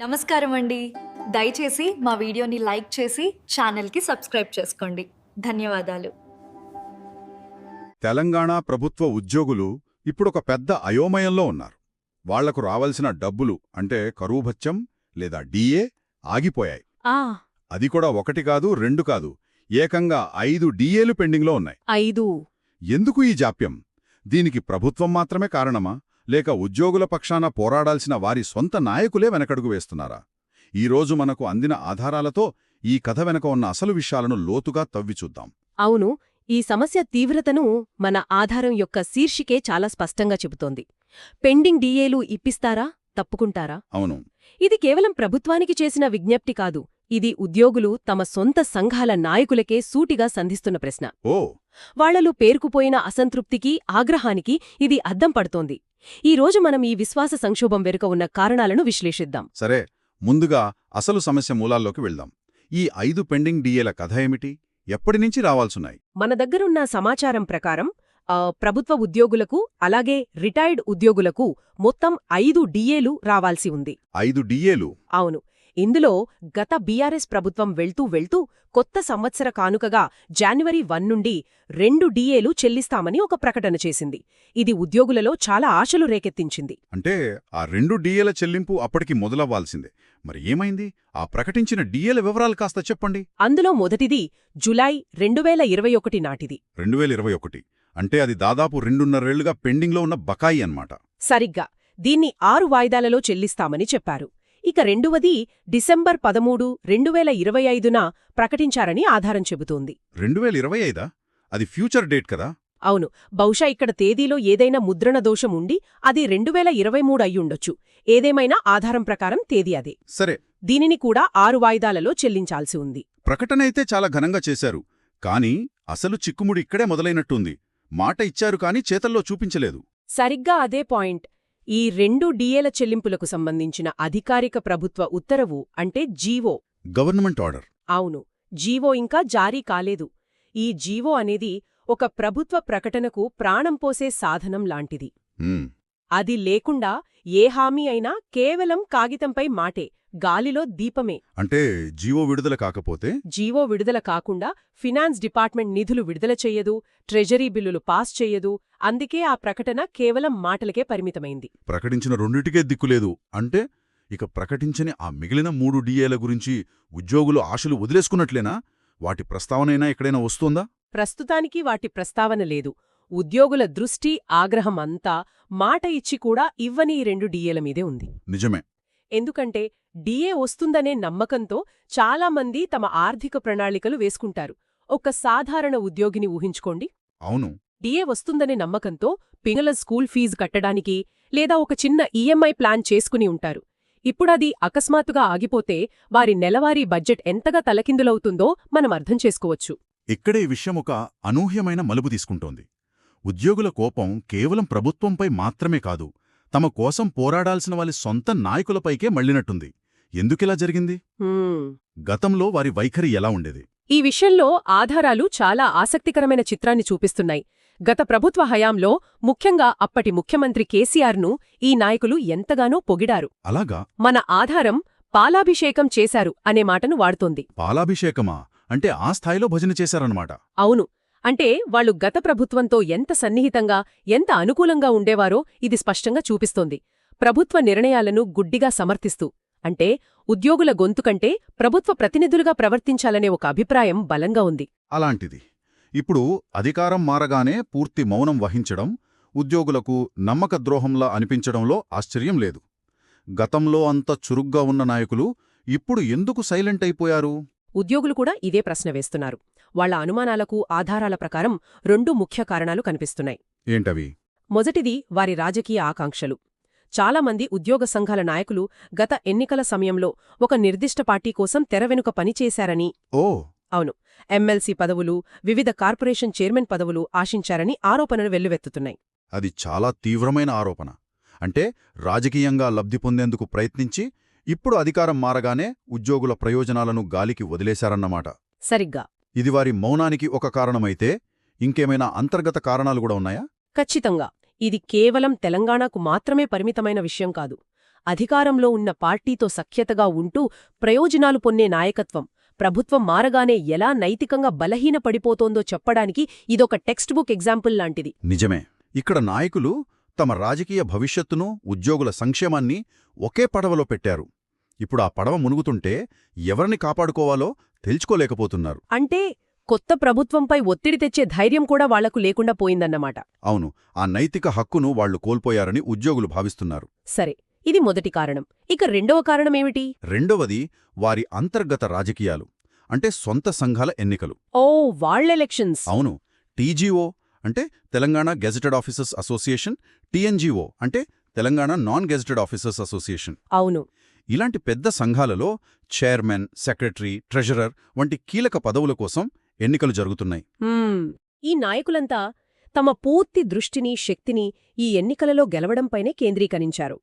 నమస్కారం అండి. దయచేసి మా వీడియోని లైక్ చేసి ఛానల్కి సబ్స్క్రైబ్ చేసుకోండి. ధన్యవాదాలు. తెలంగాణ ప్రభుత్వ ఉద్యోగులు ఇప్పుడొక పెద్ద అయోమయంలో ఉన్నారు. వాళ్ళకు రావాల్సిన డబ్బులు అంటే కరువు భత్యం లేదా డీఏ ఆగిపోయాయి. అది కూడా ఒకటి కాదు రెండు కాదు. ఏకంగా ఐదు డీఏలు పెండింగ్లో ఉన్నాయి. ఐదు. ఎందుకు ఈ జాప్యం? దీనికి ప్రభుత్వం మాత్రమే కారణమా? లేక ఉద్యోగుల పక్షాన పోరాడాల్సిన వారి సొంత నాయకులే వెనకడుగు వేస్తున్నారా? ఈరోజు మనకు అందిన ఆధారాలతో ఈ కథ వెనక ఉన్న అసలు విషయాలను లోతుగా తవ్విచూద్దాం అవును ఈ సమస్య తీవ్రతను మన ఆధారం యొక్క శీర్షికే చాలా స్పష్టంగా చెబుతోంది. పెండింగ్ డీఏలు ఇప్పిస్తారా? తప్పుకుంటారా? అవును. ఇది కేవలం ప్రభుత్వానికి చేసిన విజ్ఞప్తి కాదు. ఇది ఉద్యోగులు తమ సొంత సంఘాల నాయకులకే సూటిగా సంధిస్తున్న ప్రశ్న. ఓ. వాళ్ళలో పేరుకుపోయిన అసంతృప్తికి ఆగ్రహానికి ఇది అద్దం పడుతోంది. ఈ రోజు మనం ఈ విశ్వాస సంక్షోభం వెనుక ఉన్న కారణాలను విశ్లేషిద్దాం. సరే ముందుగా అసలు సమస్య మూలాల్లోకి వెళ్దాం. ఈ ఐదు పెండింగ్ డీఏల కథ ఏమిటి? ఎప్పటినుంచి రావాల్సున్నాయి? మన దగ్గరున్న సమాచారం ప్రకారం ప్రభుత్వ ఉద్యోగులకు అలాగే రిటైర్డ్ ఉద్యోగులకు మొత్తం ఐదు డిఏలు రావాల్సి ఉంది. ఐదు డీఏలు? అవును. ఇందులో గత బీఆర్ఎస్ ప్రభుత్వం వెళ్తూ వెళ్తూ కొత్త సంవత్సర కానుకగా జాన్వరి వన్ నుండి రెండు డిఏలు చెల్లిస్తామని ఒక ప్రకటన చేసింది. ఇది ఉద్యోగులలో చాలా ఆశలు రేకెత్తించింది. అంటే ఆ రెండు డీఏల చెల్లింపు అప్పటికి మొదలవ్వాల్సిందే. మరి ఏమైంది? ఆ ప్రకటించిన డీఏల వివరాలు కాస్త చెప్పండి. అందులో మొదటిది జులై రెండు వేల ఇరవై ఒకటి నాటిది. రెండు వేల ఇరవై ఒకటి. అంటే అది దాదాపు రెండున్నరేళ్ళుగా పెండింగ్లో ఉన్న బకాయి అన్నమాట. సరిగ్గా. దీన్ని ఆరు వాయిదాలలో చెల్లిస్తామని చెప్పారు. ఇక రెండవది డిసెంబర్ పదమూడు రెండు వేల ఇరవై ఐదున ప్రకటించారని ఆధారం చెబుతోంది. రెండు వేల ఇరవై ఐదా? అది ఫ్యూచర్ డేట్ కదా? అవును. బహుశా ఇక్కడ తేదీలో ఏదైనా ముద్రణ దోషం ఉండి అది రెండు వేల ఇరవై మూడు అయ్యుండొచ్చు. ఏదేమైనా ఆధారం ప్రకారం తేదీ అదే. సరే. దీనిని కూడా ఆరు వాయిదాలలో చెల్లించాల్సి ఉంది. ప్రకటన అయితే చాలా ఘనంగా చేశారు. కానీ అసలు చిక్కుముడి ఇక్కడే మొదలైనట్టుంది. మాట ఇచ్చారు కానీ చేతల్లో చూపించలేదు. సరిగ్గా అదే పాయింట్. ఈ రెండు డిఏల చెల్లింపులకు సంబంధించిన అధికారిక ప్రభుత్వ ఉత్తరవు అంటే జీవో. Government order. అవును జీవో ఇంకా జారీ కాలేదు. ఈ జీవో అనేది ఒక ప్రభుత్వ ప్రకటనకు ప్రాణం పోసే సాధనం లాంటిది. అది లేకుండా ఏ హామీ అయినా కేవలం కాగితంపై మాటే. గాలిలో దీపమే. అంటే జీవో విడుదల కాకపోతే? జీవో విడుదల కాకుండా ఫినాన్స్ డిపార్ట్మెంట్ నిధులు విడుదల చెయ్యదు ట్రెజరీ బిల్లులు పాస్ చెయ్యదు అందుకే ఆ ప్రకటన కేవలం మాటలకే పరిమితమైంది. ప్రకటించిన రెండిటికే దిక్కులేదు అంటే ఇక ప్రకటించని ఆ మిగిలిన మూడు డీఏల గురించి ఉద్యోగులు ఆశలు వదిలేసుకున్నట్లేనా? వాటి ప్రస్తావనైనా ఎక్కడైనా వస్తోందా? ప్రస్తుతానికి వాటి ప్రస్తావన లేదు. ఉద్యోగుల దృష్టి ఆగ్రహం అంతా మాట ఇచ్చి కూడా ఇవ్వని ఈ రెండు డిఏల మీదే ఉంది. నిజమే. ఎందుకంటే డిఏ వస్తుందనే నమ్మకంతో చాలామంది తమ ఆర్థిక ప్రణాళికలు వేసుకుంటారు. ఒక సాధారణ ఉద్యోగిని ఊహించుకోండి. అవును. డిఏ వస్తుందనే నమ్మకంతో పిల్లల స్కూల్ ఫీజు కట్టడానికి లేదా ఒక చిన్న ఈఎంఐ ప్లాన్ చేసుకుని ఉంటారు. ఇప్పుడది అకస్మాత్తుగా ఆగిపోతే వారి నెలవారీ బడ్జెట్ ఎంతగా తలకిందులవుతుందో మనం అర్థం చేసుకోవచ్చు. ఇక్కడే ఈ విషయం ఒక అనూహ్యమైన మలుపు తీసుకుంటోంది. ఉద్యోగుల కోపం కేవలం ప్రభుత్వంపై మాత్రమే కాదు తమ కోసం పోరాడాల్సిన వాళ్ళ సొంత నాయకులపైకే మళ్ళినట్టుంది ఎందుకిలా జరిగింది. గతంలో వారి వైఖరి ఎలా ఉండేది? ఈ విషయంలో ఆధారాలు చాలా ఆసక్తికరమైన చిత్రాన్ని చూపిస్తున్నాయి. గత ప్రభుత్వ హయాంలో ముఖ్యంగా అప్పటి ముఖ్యమంత్రి కేసీఆర్ను ఈ నాయకులు ఎంతగానో పొగిడారు. అలాగా? మన ఆధారం పాలాభిషేకం చేశారు అనే మాటను వాడుతోంది. పాలాభిషేకమా? అంటే ఆ స్థాయిలో భజన చేశారన్నమాట. అవును. అంటే వాళ్ళు గత ప్రభుత్వంతో ఎంత సన్నిహితంగా ఎంత అనుకూలంగా ఉండేవారో ఇది స్పష్టంగా చూపిస్తోంది. ప్రభుత్వ నిర్ణయాలను గుడ్డిగా సమర్థిస్తూ అంటే ఉద్యోగుల గొంతు కంటే ప్రభుత్వ ప్రతినిధులుగా ప్రవర్తించాలనే ఒక అభిప్రాయం బలంగా ఉంది. అలాంటిది. ఇప్పుడు అధికారం మారగానే పూర్తి మౌనం వహించడం ఉద్యోగులకు నమ్మకద్రోహంలా అనిపించడంలో ఆశ్చర్యం లేదు. గతంలో అంత చురుగ్గా ఉన్న నాయకులు ఇప్పుడు ఎందుకు సైలెంట్ అయిపోయారు? ఉద్యోగులు కూడా ఇదే ప్రశ్న వేస్తున్నారు. వాళ్ళ అనుమానాలకు ఆధారాల ప్రకారం రెండు ముఖ్య కారణాలు కనిపిస్తున్నాయి. ఏంటవి? మొదటిది వారి రాజకీయ ఆకాంక్షలు. చాలామంది ఉద్యోగ సంఘాల నాయకులు గత ఎన్నికల సమయంలో ఒక నిర్దిష్ట పార్టీ కోసం తెరవెనుక పనిచేశారని ఓ. అవును. ఎమ్మెల్సీ పదవులు వివిధ కార్పొరేషన్ చైర్మన్ పదవులు ఆశించారని ఆరోపణలు వెల్లువెత్తుతున్నాయి. అది చాలా తీవ్రమైన ఆరోపణ. అంటే రాజకీయంగా లబ్ధి పొందేందుకు ప్రయత్నించి ఇప్పుడు అధికారం మారగానే ఉద్యోగుల ప్రయోజనాలను గాలికి వదిలేశారన్నమాట. సరిగ్గా. ఇది వారి మౌనానికి ఒక కారణమైతే ఇంకేమైనా అంతర్గత కారణాలు కూడా ఉన్నాయా? ఖచ్చితంగా. ఇది కేవలం తెలంగాణకు మాత్రమే పరిమితమైన విషయం కాదు. అధికారంలో ఉన్న పార్టీతో సఖ్యతగా ఉంటూ ప్రయోజనాలు పొందే నాయకత్వం ప్రభుత్వం మారగానే ఎలా నైతికంగా బలహీన పడిపోతోందో చెప్పడానికి ఇదొక టెక్స్ట్ బుక్ ఎగ్జాంపుల్ లాంటిది. నిజమే. ఇక్కడ నాయకులు తమ రాజకీయ భవిష్యత్తును ఉద్యోగుల సంక్షేమాన్ని ఒకే పడవలో పెట్టారు. ఇప్పుడు ఆ పడవ మునుగుతుంటే ఎవరిని కాపాడుకోవాలో తెలుసుకోలేకపోతున్నారు. అంటే కొత్త ప్రభుత్వంపై ఒత్తిడి తెచ్చే ధైర్యం కూడా వాళ్ళకు లేకుండా పోయిందన్నమాట. అవును ఆ నైతిక హక్కును వాళ్ళు కోల్పోయారని ఉద్యోగులు భావిస్తున్నారు. సరే ఇది మొదటి కారణం. ఇక రెండవ కారణమేమిటి రెండవది వారి అంతర్గత రాజకీయాలు అంటే సొంత సంఘాల ఎన్నికలు. ఓ వాళ్ళెలక్షన్స్ అవును టీజీఓ అంటే Telangana gazetted officers association TNGO అంటే Telangana non gazetted officers association. అవును. ఇలాంటి పెద్ద సంఘాలలో చైర్మన్ సెక్రటరీ ట్రెజరర్ వంటి కీలక పదవుల కోసం ఎన్నికలు జరుగుతున్నాయి. ఈ నాయకులంతా తమ పూర్తి దృష్టిని శక్తిని ఈ ఎన్నికలలో గెలవడంపైనే కేంద్రీకరించారు.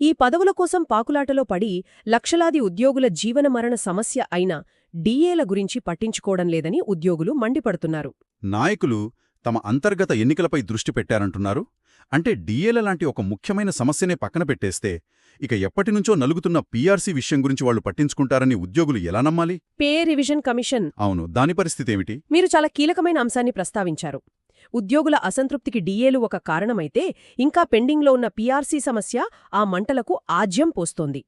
ఈ పదవుల కోసం పాకులాటలో పడి లక్షలాది ఉద్యోగుల జీవనమరణ సమస్య అయిన డీఏల గురించి పట్టించుకోవడం లేదని ఉద్యోగులు మండిపడుతున్నారు. నాయకులు తమ అంతర్గత ఎన్నికలపై దృష్టి పెట్టారంటున్నారు. అంటే డిఏల లాంటి ఒక ముఖ్యమైన సమస్యనే పక్కన పెట్టేస్తే ఇక ఎప్పటినుంచో నలుగుతున్న పీఆర్సీ విషయం గురించి వాళ్ళు పట్టించుకుంటారని ఉద్యోగులు ఎలా నమ్మాలి? Pay revision commission. అవును దాని పరిస్థితేమిటి మీరు చాలా కీలకమైన అంశాన్ని ప్రస్తావించారు. ఉద్యోగుల అసంతృప్తికి డీఏలు ఒక కారణమైతే ఇంకా పెండింగ్లో ఉన్న పీఆర్సీ సమస్య ఆ మంటలకు ఆజ్యం పోస్తోంది.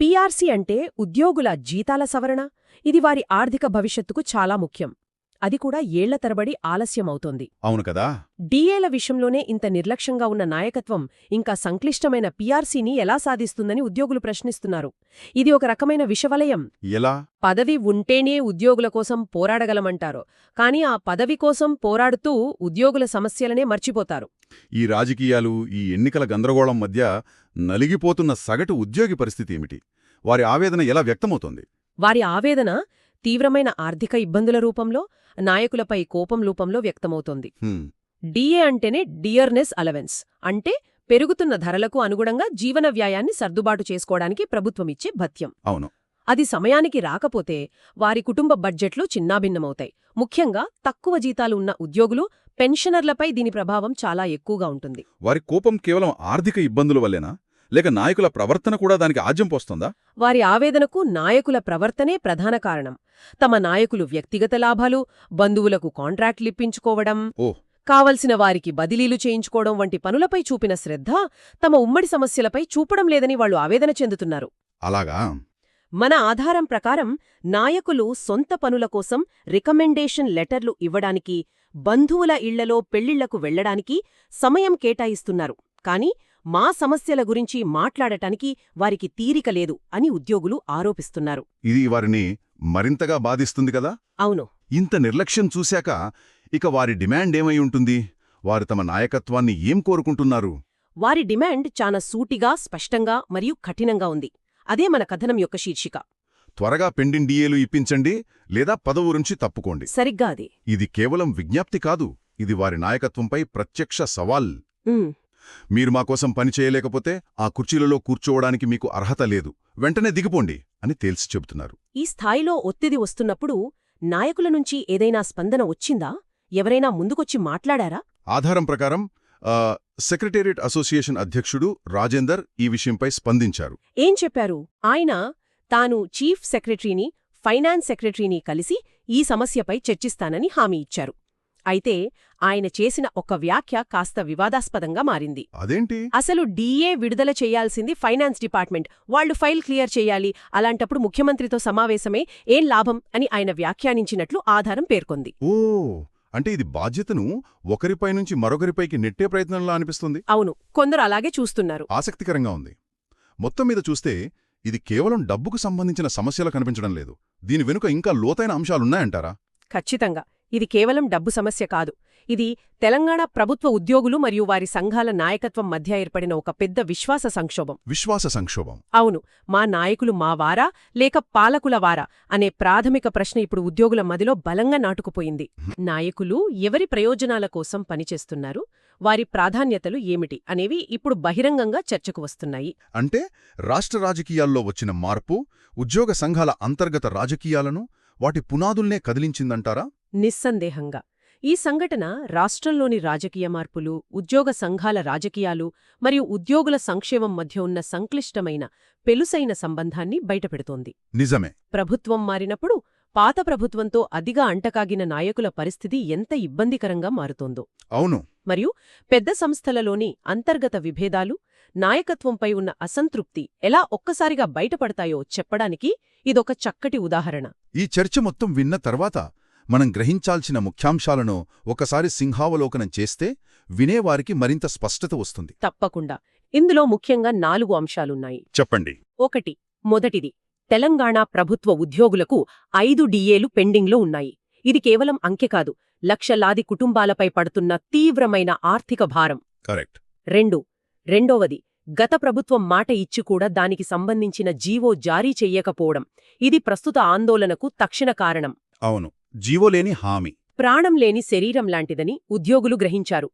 పీఆర్సీ అంటే ఉద్యోగుల జీతాల సవరణ. ఇది వారి ఆర్థిక భవిష్యత్తుకు చాలా ముఖ్యం. అది కూడా ఏళ్ళ తరబడి ఆలస్యమవుతోంది. అవును కదా? డీఏల విషయంలోనే ఇంత నిర్లక్ష్యంగా ఉన్న నాయకత్వం ఇంకా సంక్లిష్టమైన పీఆర్సీని ఎలా సాధిస్తుందని ఉద్యోగులు ప్రశ్నిస్తున్నారు. ఇది ఒక రకమైన విషవలయం. ఎలా? పదవి ఉంటేనే ఉద్యోగుల కోసం పోరాడగలమంటారు. కాని ఆ పదవి కోసం పోరాడుతూ ఉద్యోగుల సమస్యలనే మర్చిపోతారు. ఈ రాజకీయాలు ఈ ఎన్నికల గందరగోళం మధ్య నలిగిపోతున్న సగటు ఉద్యోగి పరిస్థితి ఏమిటి? వారి ఆవేదన ఎలా వ్యక్తమవుతోంది? వారి ఆవేదన తీవ్రమైన ఆర్థిక ఇబ్బందుల రూపంలో నాయకులపై కోపం రూపంలో వ్యక్తమవుతోంది. డీఏ అంటేనే డియర్నెస్ అలవెన్స్. అంటే పెరుగుతున్న ధరలకు అనుగుణంగా జీవన వ్యయాన్ని సర్దుబాటు చేసుకోవడానికి ప్రభుత్వమిచ్చే భత్యం. అవును. అది సమయానికి రాకపోతే వారి కుటుంబ బడ్జెట్లు చిన్నాభిన్నమవుతాయి. ముఖ్యంగా తక్కువ జీతాలు ఉన్న ఉద్యోగులు పెన్షనర్లపై దీని ప్రభావం చాలా ఎక్కువగా ఉంటుంది. వారి కోపం కేవలం ఆర్థిక ఇబ్బందుల వల్లేనా? లేక నాయకుల ప్రవర్తన కూడా దానికి ఆజ్యం పోస్తోందా? వారి ఆవేదనకు నాయకుల ప్రవర్తనే ప్రధాన కారణం. తమ నాయకులు వ్యక్తిగత లాభాలు బంధువులకు కాంట్రాక్ట్లిప్పించుకోవడం ఓ. కావలసిన వారికి బదిలీలు చేయించుకోవడం వంటి పనులపై చూపిన శ్రద్ధ తమ ఉమ్మడి సమస్యలపై చూపడం లేదని వాళ్ళు ఆవేదన చెందుతున్నారు. అలాగా? మన ఆధారం ప్రకారం నాయకులు సొంత పనుల కోసం రికమెండేషన్ లెటర్లు ఇవ్వడానికి బంధువుల ఇళ్ళలో పెళ్ళిళ్ళకు వెళ్ళడానికి సమయం కేటాయిస్తున్నారు. కాని మా సమస్యల గురించి మాట్లాడటానికి వారికి తీరిక లేదు అని ఉద్యోగులు ఆరోపిస్తున్నారు. ఇది వారిని మరింతగా బాధిస్తుంది కదా? అవును. ఇంత నిర్లక్ష్యం చూశాక ఇక వారి డిమాండ్ ఏమై ఉంటుంది? వారు తమ నాయకత్వాన్ని ఏం కోరుకుంటున్నారు? వారి డిమాండ్ చాలా సూటిగా స్పష్టంగా మరియు కఠినంగా ఉంది. అదే మన కథనం యొక్క శీర్షిక. త్వరగా పెండింగ్ డిఏలు ఇప్పించండి లేదా పదవు నుంచి తప్పుకోండి. సరిగ్గా అది. ఇది కేవలం విజ్ఞప్తి కాదు. ఇది వారి నాయకత్వంపై ప్రత్యక్ష సవాల్. మీరు మా కోసం పని చేయలేకపోతే ఆ కుర్చీలలో కూర్చోవడానికి మీకు అర్హత లేదు. వెంటనే దిగిపోండి అని తేల్చి చెబుతున్నారు. ఈ స్థాయిలో ఒత్తిడి వస్తున్నప్పుడు నాయకుల నుంచి ఏదైనా స్పందన వచ్చిందా? ఎవరైనా ముందుకొచ్చి మాట్లాడారా? ఆధారం ప్రకారం సెక్రటేరియట్ అసోసియేషన్ అధ్యక్షుడు రాజేందర్ ఈ విషయంపై స్పందించారు. ఏం చెప్పారు? ఆయన తాను చీఫ్ సెక్రటరీని ఫైనాన్స్ సెక్రటరీని కలిసి ఈ సమస్యపై చర్చిస్తానని హామీ ఇచ్చారు. అయితే ఆయన చేసిన ఒక వ్యాఖ్య కాస్త వివాదాస్పదంగా మారింది. అదేంటి? అసలు డీఏ విడుదల చేయాల్సింది ఫైనాన్స్ డిపార్ట్మెంట్. వాళ్ళు ఫైల్ క్లియర్ చేయాలి. అలాంటప్పుడు ముఖ్యమంత్రితో సమావేశమే ఏం లాభం అని ఆయన వ్యాఖ్యానించినట్లు ఆధారం పేర్కొంది. ఓ అంటే ఇది బాధ్యతను ఒకరిపై నుంచి మరొకరిపైకి నెట్టే ప్రయత్నంలా అనిపిస్తుంది? అవును కొందరు అలాగే చూస్తున్నారు. ఆసక్తికరంగా ఉంది. మొత్తం మీద చూస్తే ఇది కేవలం డబ్బుకు సంబంధించిన సమస్యలు కనిపించడం లేదు. దీని వెనుక ఇంకా లోతైన అంశాలున్నాయంటారా? ఖచ్చితంగా. ఇది కేవలం డబ్బు సమస్య కాదు. ఇది తెలంగాణ ప్రభుత్వ ఉద్యోగులు మరియు వారి సంఘాల నాయకత్వం మధ్య ఏర్పడిన ఒక పెద్ద విశ్వాస సంక్షోభం. విశ్వాస సంక్షోభం. అవును మా నాయకులు మా వారా లేక పాలకుల వారా అనే ప్రాథమిక ప్రశ్న ఇప్పుడు ఉద్యోగుల మదిలో బలంగా నాటుకుపోయింది. నాయకులు ఎవరి ప్రయోజనాల కోసం పనిచేస్తున్నారు వారి ప్రాధాన్యతలు ఏమిటి అనేవి ఇప్పుడు బహిరంగంగా చర్చకు వస్తున్నాయి. అంటే రాష్ట్ర రాజకీయాల్లో వచ్చిన మార్పు ఉద్యోగ సంఘాల అంతర్గత రాజకీయాలను వాటి పునాదుల్నే కదిలించిందంటారా? నిస్సందేహంగా. ఈ సంఘటన రాష్ట్రంలోని రాజకీయ మార్పులు ఉద్యోగ సంఘాల రాజకీయాలు మరియు ఉద్యోగుల సంక్షేమం మధ్య ఉన్న సంక్లిష్టమైన పెలుసైన సంబంధాన్ని బయటపెడుతోంది. నిజమే. ప్రభుత్వం మారినప్పుడు పాత ప్రభుత్వంతో అదిగా అంటకాగిన నాయకుల పరిస్థితి ఎంత ఇబ్బందికరంగా మారుతోందో. అవును. మరియు పెద్ద సంస్థలలోని అంతర్గత విభేదాలు నాయకత్వంపై ఉన్న అసంతృప్తి ఎలా ఒక్కసారిగా బయటపడతాయో చెప్పడానికి ఇదొక చక్కటి ఉదాహరణ. ఈ చర్చ మొత్తం విన్న తర్వాత మనం గ్రహించాల్సిన ముఖ్యాంశాలను ఒకసారి సింహావలోకనం చేస్తే వినేవారికి మరింత స్పష్టత వస్తుంది. తప్పకుండా. ఇందులో ముఖ్యంగా నాలుగు అంశాలున్నాయి. చెప్పండి. ఒకటి మొదటిది తెలంగాణ ప్రభుత్వ ఉద్యోగులకు ఐదు డిఏలు పెండింగ్లో ఉన్నాయి. ఇది కేవలం అంకె కాదు లక్షలాది కుటుంబాలపై పడుతున్న తీవ్రమైన ఆర్థిక భారం. కరెక్ట్. రెండు రెండోవది గత ప్రభుత్వం మాట ఇచ్చి కూడా దానికి సంబంధించిన జీవో జారీ చెయ్యకపోవడం ఇది ప్రస్తుత ఆందోళనకు తక్షణ కారణం. అవును జీవోలేని హామీ. ప్రాణం లేని శరీరం లాంటిదని ఉద్యోగులు గ్రహించారు.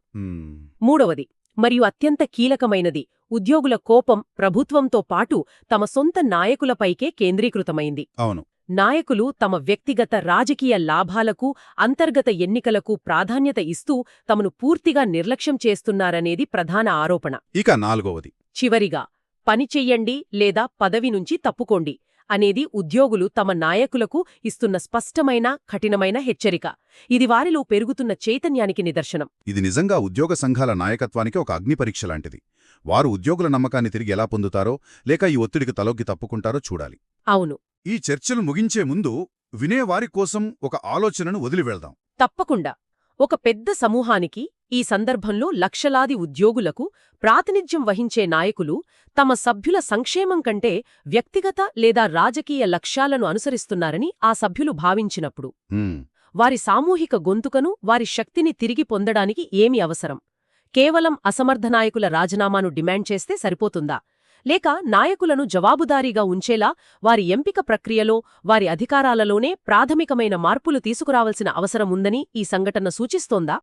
మూడవది మరియు అత్యంత కీలకమైనది ఉద్యోగుల కోపం ప్రభుత్వంతో పాటు తమ సొంత నాయకులపైకే కేంద్రీకృతమైంది. అవును. నాయకులు తమ వ్యక్తిగత రాజకీయ లాభాలకు అంతర్గత ఎన్నికలకు ప్రాధాన్యత ఇస్తూ తమను పూర్తిగా నిర్లక్ష్యం చేస్తున్నారనేది ప్రధాన ఆరోపణ. ఇక నాలుగవది చివరిగా పనిచెయ్యండి లేదా పదవి నుంచి తప్పుకోండి అనేది ఉద్యోగులు తమ నాయకులకు ఇస్తున్న స్పష్టమైన కఠినమైన హెచ్చరిక. ఇది వారిలో పెరుగుతున్న చైతన్యానికి నిదర్శనం. ఇది నిజంగా ఉద్యోగ సంఘాల నాయకత్వానికి ఒక అగ్ని పరీక్ష లాంటిది. వారు ఉద్యోగుల నమ్మకాన్ని తిరిగి ఎలా పొందుతారో లేక ఈ ఒత్తిడికి తలొగ్గి తప్పుకుంటారో చూడాలి. అవును. ఈ చర్చలు ముగించే ముందు వినేవారి కోసం ఒక ఆలోచనను వదిలివెళ్దాం తప్పకుండా. ఒక పెద్ద సమూహానికి ఈ సందర్భంలో లక్షలాది ఉద్యోగులకు ప్రాతినిధ్యం వహించే నాయకులు తమ సభ్యుల సంక్షేమం కంటే వ్యక్తిగత లేదా రాజకీయ లక్ష్యాలను అనుసరిస్తున్నారని ఆ సభ్యులు భావించినప్పుడు. వారి సామూహిక గొంతుకను వారి శక్తిని తిరిగి పొందడానికి ఏమి అవసరం. కేవలం అసమర్థ నాయకుల రాజీనామాను డిమాండ్ చేస్తే సరిపోతుందా? లేక నాయకులను జవాబుదారీగా ఉంచేలా వారి ఎంపిక ప్రక్రియలో వారి అధికారాలలోనే ప్రాథమికమైన మార్పులు తీసుకురావాల్సిన అవసరం ఉందని ఈ సంఘటన సూచిస్తోందా?